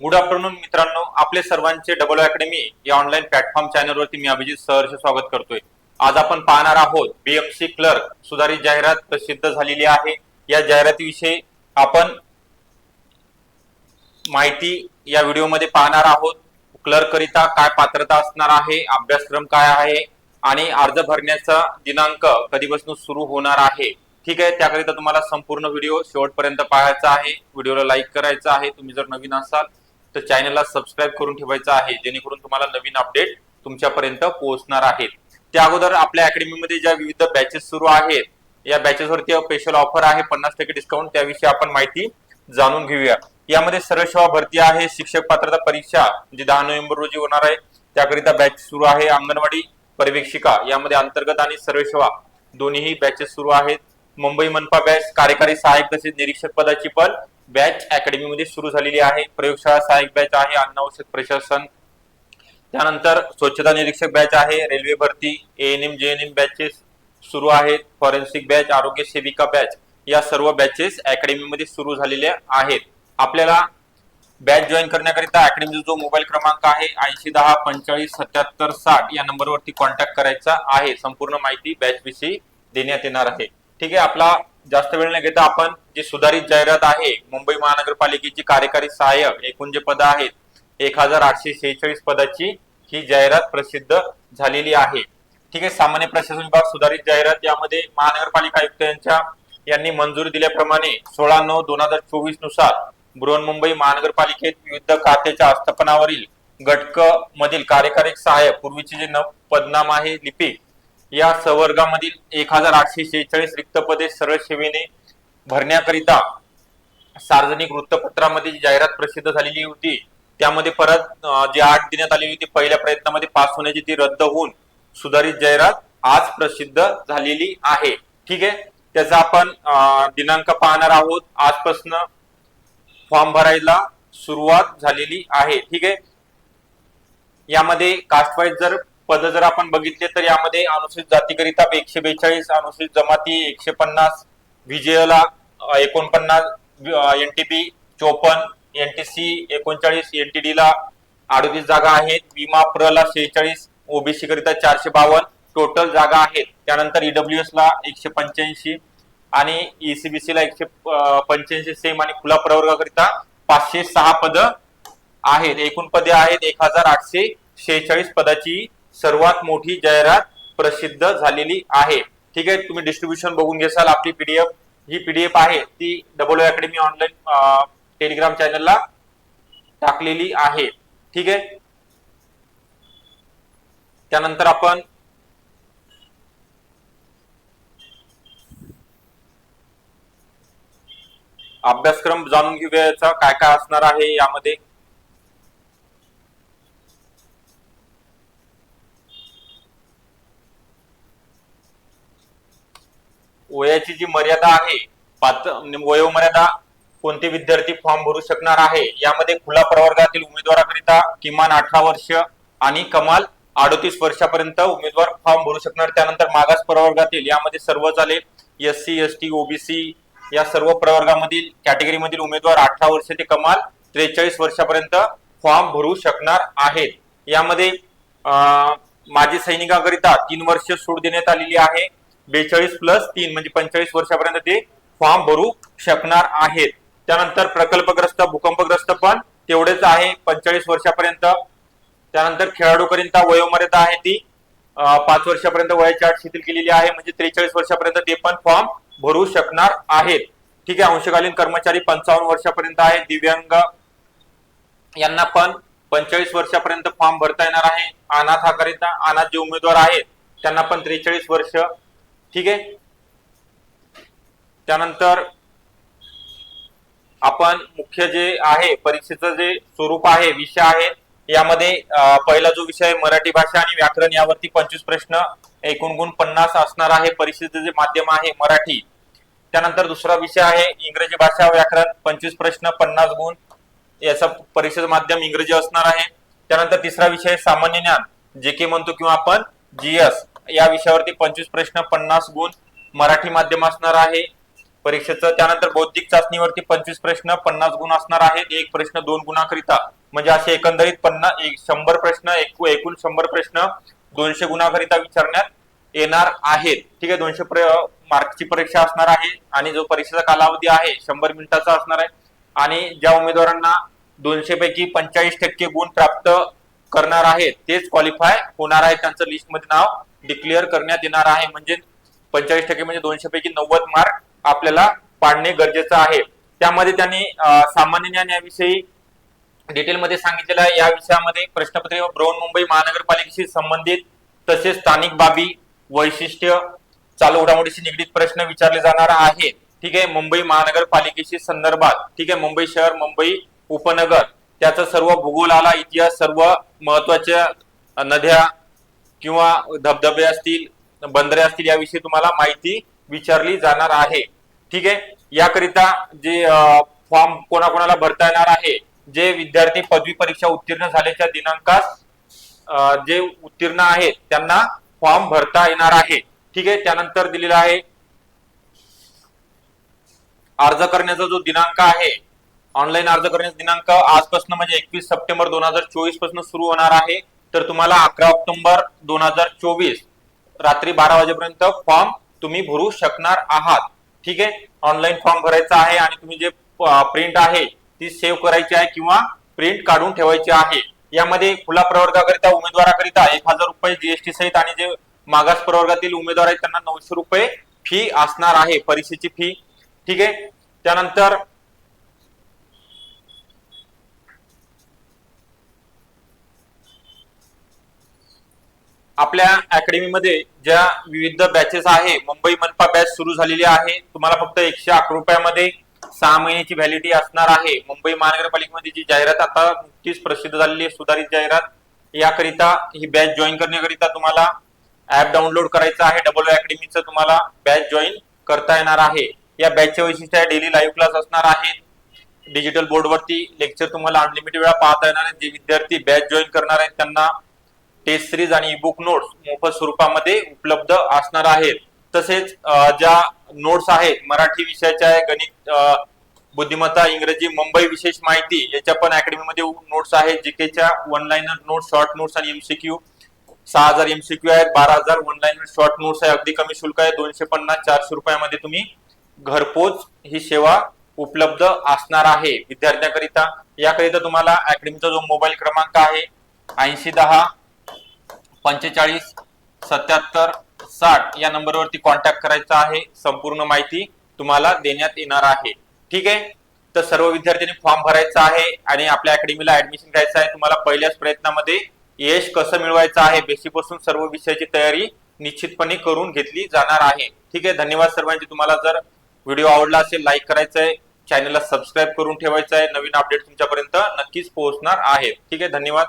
Good afternoon मित्रांनो. आपले सर्वांचे डबल अकॅडमी या ऑनलाईन प्लॅटफॉर्म चॅनलवरती मी अभिजित सहर्ष स्वागत करतोय. आज आपण पाहणार आहोत बीएमसी क्लर्क सुधारित जाहिरात प्रसिद्ध झालेली आहे. या जाहिरातीविषयी आपण माहिती या व्हिडिओमध्ये पाहणार आहोत. क्लर्क करिता काय पात्रता असणार आहे अभ्यासक्रम काय आहे आणि अर्ज भरण्याचा दिनांक कधीपासून सुरू होणार आहे. ठीक आहे त्याकरिता तुम्हाला संपूर्ण व्हिडिओ शेवटपर्यंत पाहायचा आहे. व्हिडिओला लाईक करायचा आहे. तुम्ही जर नवीन असाल तर चॅनलला सबस्क्राईब करून ठेवायचं आहे जेणेकरून तुम्हाला नवीन अपडेट तुमच्यापर्यंत पोहोचणार आहेत. त्या अगोदर आपल्या अकॅडमीमध्ये ज्या विविध बॅचेस सुरू आहेत या बॅचेसवरती स्पेशल ऑफर आहे पन्नास टक्के डिस्काउंट त्याविषयी आपण माहिती जाणून घेऊया. यामध्ये सर्वसेवा सेवा भरती आहे शिक्षक पात्रता परीक्षा जी दहा नोव्हेंबर रोजी होणार आहे त्याकरिता बॅच सुरू आहे अंगणवाडी पर्यवेक्षिका. यामध्ये अंतर्गत आणि सर्व सेवा दोन्हीही बॅचेस सुरू आहेत. मुंबई मनपा बॅच कार्यकारी सहाय्यक तसेच निरीक्षक पदाची पण बॅच अकॅडमीमध्ये सुरू झालेली आहे. प्रयोगशाळा सहाय्यक बॅच आहे अन्न औषध प्रशासन. त्यानंतर स्वच्छता निरीक्षक बॅच आहे रेल्वे भरती एएनएम जेएनएम बॅचेस सुरू आहेत फॉरेन्सिक बॅच आरोग्य सेविका बॅच या सर्व बॅचेस अकॅडमीमध्ये सुरू झालेल्या आहेत. आपल्याला बॅच जॉईन करण्याकरिता अकॅडमीचा जो मोबाईल क्रमांक आहे ऐंशी दहा पंचेचाळीस सत्याहत्तर साठ या नंबरवरती कॉन्टॅक्ट करायचा आहे. संपूर्ण माहिती बॅच विषयी देण्यात येणार आहे. ठीक आहे आपला जास्त वेळ न घेता आपण जी सुधारित जाहिरात आहे मुंबई महानगरपालिकेची कार्यकारी सहाय्यक एकूण जे पद आहेत एक हजार आठशे शेहेचाळीस पदाची ही जाहिरात प्रसिद्ध झालेली आहे. ठीक आहे सामान्य प्रशासन विभाग सुधारित जाहिरात यामध्ये महानगरपालिका आयुक्त यांच्या यांनी मंजुरी दिल्याप्रमाणे सोळा नऊ दोन हजार चोवीसनुसार बृहन्मुंबई महानगरपालिकेत विविध खात्याच्या आस्थापनावरील घटक मधील कार्यकारी सहाय्यक पूर्वीचे जे नव पदनाम आहे लिपिक या संवर्गामधील एक हजार आठशे शेहेचाळीस रिक्त पदे सरळ सेवेने भरण्याकरिता सार्वजनिक वृत्तपत्रामध्ये जाहिरात प्रसिद्ध झालेली होती त्यामध्ये परत जी आठ देण्यात आलेली होती पहिल्या प्रयत्नामध्ये पास होण्याची ती रद्द होऊन सुधारित जाहिरात आज प्रसिद्ध झालेली आहे. ठीक आहे? त्याचा आपण दिनांक पाहणार आहोत. आजपासून फॉर्म भरायला सुरुवात झालेली आहे. ठीक आहे? यामध्ये कास्ट वाईज जर पद जर आपण बघितले तर यामध्ये अनुसूचित जातीकरिता एकशे बेचाळीस अनुसूचित जमाती एकशे पन्नास विजयला एकोणपन्नास एनटीपी चोपन्न एनटीसी एकोणचाळीस एनटीडी ला अडतीस जागा आहेत. विमा प्र ला शेहेचाळीस ओबीसी करिता चारशे बावन्न टोटल जागा आहेत. त्यानंतर ईडब्ल्यूएस ला एकशे पंच्याऐंशी आणि ईसीबीसी ला एकशे पंच्याऐंशी सेम आणि खुला प्रवर्गाकरिता पाचशे सहा पद आहेत. एकूण पदे आहेत एक हजार आठशे शेहेचाळीस पदाची सर्वात मोठी जाहिरात प्रसिद्ध झालेली आहे. ठीक आहे? तुम्ही डिस्ट्रीब्युशन बघून घेसाल. आपली पीडीएफ ही पीडीएफ आहे ती डबल अकॅडमी ऑनलाईन टेलिग्राम चॅनलला टाकलेली आहे. ठीक आहे? त्यानंतर आपण अभ्यासक्रम जाणून घेऊयाचा. काय काय असणार आहे यामध्ये? वयाची जी मर्यादा आहे पात्र वयोमर्यादा कोणते विद्यार्थी फॉर्म भरू शकणार आहे यामध्ये खुला प्रवर्गातील उमेदवाराकरिता किमान अठरा वर्ष आणि कमाल अडतीस वर्षापर्यंत उमेदवार फॉर्म भरू शकणार. त्यानंतर मागास प्रवर्गातील यामध्ये सर्व चालेल S C S T OBC या सर्व प्रवर्गामधील कॅटेगरीमधील उमेदवार अठरा वर्ष ते कमाल त्रेचाळीस वर्षापर्यंत फॉर्म भरू शकणार आहेत. यामध्ये माजी सैनिकाकरिता तीन वर्ष सूट देण्यात आलेली आहे. बेचाळीस प्लस तीन म्हणजे पंचेचाळीस वर्षापर्यंत ते फॉर्म भरू शकणार आहेत. त्यानंतर प्रकल्पग्रस्त भूकंपग्रस्त पण तेवढेच आहे. पंचेचाळीस वर्षापर्यंत. त्यानंतर खेळाडूकरिता वयोमर्यादा आहे ती. पाच वर्षापर्यंत वयाची अट शिथिल केलेली आहे. म्हणजे त्रेचाळीस वर्षापर्यंत ते पण फॉर्म भरू शकणार आहेत. ठीक आहे अंशकालीन कर्मचारी पंचावन्न वर्षापर्यंत आहे. दिव्यांग यांना पण पंचेचाळीस वर्षापर्यंत फॉर्म भरता येणार आहे. अनाथाकरिता अनाथ जे उमेदवार आहेत त्यांना पण त्रेचाळीस वर्ष ठीक आहे? त्यानंतर आपण मुख्य जे आहे परीक्षेचं जे स्वरूप आहे विषय आहे यामध्ये पहिला जो विषय आहे मराठी भाषा आणि व्याकरण यावरती पंचवीस प्रश्न एकूण गुण पन्नास असणार आहे परीक्षेचं जे माध्यम आहे मराठी. त्यानंतर दुसरा विषय आहे इंग्रजी भाषा व्याकरण पंचवीस प्रश्न पन्नास गुण. याचा परीक्षेचं माध्यम इंग्रजी असणार आहे. त्यानंतर तिसरा विषय सामान्य ज्ञान. जे के म्हणतो किंवा आपण जीएस या विषयावरती पंचवीस प्रश्न पन्नास गुण मराठी माध्यम असणार आहे. परीक्षेचं त्यानंतर बौद्धिक चाचणीवरती पंचवीस प्रश्न पन्नास गुण असणार आहेत. एक प्रश्न दोन गुणाकरिता. म्हणजे असे एकंदरीत पन्नास एक शंभर प्रश्न एकूण एकूण शंभर प्रश्न दोनशे गुणाकरिता विचारण्यात येणार आहेत. ठीक आहे दोनशे मार्कची परीक्षा असणार आहे आणि जो परीक्षेचा कालावधी आहे शंभर मिनिटाचा असणार आहे. आणि ज्या उमेदवारांना दोनशे पैकी पंचाळीस टक्के गुण प्राप्त करणार आहेत तेच क्वालिफाय होणार आहे त्यांचं लिस्टमध्ये नाव. डिक्लेअर करण्यात येणार आहे. म्हणजे पंचेचाळीस टक्के म्हणजे दोनशे पैकी नव्वद मार्क आपल्याला पाडणे गरजेचं आहे. त्यामध्ये त्यांनी सामान्य ज्ञान याविषयी डिटेलमध्ये सांगितलेलं आहे. या विषयामध्ये प्रश्नपत्रे व बृहन्मुंबई महानगरपालिकेशी संबंधित तसेच स्थानिक बाबी वैशिष्ट्य चालू घडामोडीशी निगडीत प्रश्न विचारले जाणार आहे. ठीक आहे? मुंबई महानगरपालिकेशी संदर्भात. ठीक आहे? मुंबई शहर मुंबई उपनगर. त्याचा सर्व भूगोल आला इतिहास सर्व महत्त्वाच्या नद्या किंवा धबधबे असतील बंदरे असतील याविषयी तुम्हाला माहिती विचारली जाणार आहे. ठीक आहे? याकरिता जे फॉर्म कोणाकोणाला भरता येणार आहे जे विद्यार्थी पदवी परीक्षा उत्तीर्ण झाल्याच्या दिनांकास जे उत्तीर्ण आहेत त्यांना फॉर्म भरता येणार आहे. ठीक आहे? त्यानंतर दिलेला आहे अर्ज करण्याचा जो दिनांक आहे ऑनलाईन अर्ज करण्याचा दिनांक आजपासून म्हणजे एकवीस सप्टेंबर दोन हजार चोवीसपासून सुरू होणार आहे. तर तुम्हाला अकरा ऑक्टोबर दोन हजार चोवीस रात्री बारा वाजेपर्यंत फॉर्म तुम्ही भरू शकणार आहात. ठीक आहे? ऑनलाईन फॉर्म भरायचा आहे आणि तुम्ही जे प्रिंट आहे ती सेव्ह करायची आहे किंवा प्रिंट काढून ठेवायची आहे. यामध्ये खुला प्रवर्गाकरिता उमेदवाराकरिता एक हजार रुपये जीएसटी सहित आणि जे मागास प्रवर्गातील उमेदवार आहेत त्यांना नऊशे रुपये फी असणार आहे परीक्षेची फी ठीक आहे? त्यानंतर आपल्या अकॅडमीमध्ये ज्या विविध बॅचेस आहे मुंबई मनपा बॅच सुरू झालेली आहे. तुम्हाला फक्त एकशे अकरा रुपयामध्ये सहा महिन्याची व्हॅलिडिटी असणार आहे. मुंबई महानगरपालिकेमध्ये जी जाहिरात आता नुकतीच प्रसिद्ध झालेली आहे सुधारित जाहिरात याकरिता ही बॅच जॉईन करण्याकरिता तुम्हाला ऍप डाउनलोड करायचं आहे. डबल अकॅडमीचं तुम्हाला बॅच जॉईन करता येणार आहे. या बॅचचे वैशिष्ट्य आहे डेली लाईव्ह क्लास असणार आहे. डिजिटल बोर्डवरती लेक्चर तुम्हाला अनलिमिटेड वेळा पाहता येणार आहे जे विद्यार्थी बॅच जॉईन करणार आहेत त्यांना टेस्ट सिरीज आणि बुक नोट्स मोफत स्वरूपामध्ये उपलब्ध असणार आहेत. तसेच ज्या नोट्स आहेत मराठी विषयाच्या आहे गणित बुद्धिमत्ता इंग्रजी मुंबई विशेष माहिती याच्या पण अकॅडमीमध्ये नोट्स आहेत. जीकेच्या one liner notes short notes आणि एमसीक्यू सहा हजार एमसीक्यू आहेत बारा हजार वन लाईनर शॉर्ट नोट्स आहे. अगदी कमी शुल्क आहे दोनशे पन्नास चारशे रुपयामध्ये तुम्ही घरपोच ही सेवा उपलब्ध असणार आहे. विद्यार्थ्यांकरिता याकरिता तुम्हाला अकॅडमीचा जो मोबाईल क्रमांक आहे ऐंशी दहा पंचेचाळीस सत्याहत्तर साठ या नंबरवरती कॉन्टॅक्ट करायचा आहे. संपूर्ण माहिती तुम्हाला देण्यात येणार आहे. ठीक आहे? तर सर्व विद्यार्थ्यांनी फॉर्म भरायचा आहे आणि आपल्या अकॅडमीला ऍडमिशन घ्यायचं आहे. तुम्हाला पहिल्याच प्रयत्नामध्ये यश कसं मिळवायचं आहे? बेसिकपासून सर्व विषयाची तयारी निश्चितपणे करून घेतली जाणार आहे. ठीक आहे? धन्यवाद सर्वांचे. तुम्हाला जर व्हिडिओ आवडला असेल लाईक करायचं आहे चॅनलला सबस्क्राईब करून ठेवायचं आहे नवीन अपडेट तुमच्यापर्यंत नक्कीच पोहोचणार आहे. ठीक आहे? धन्यवाद.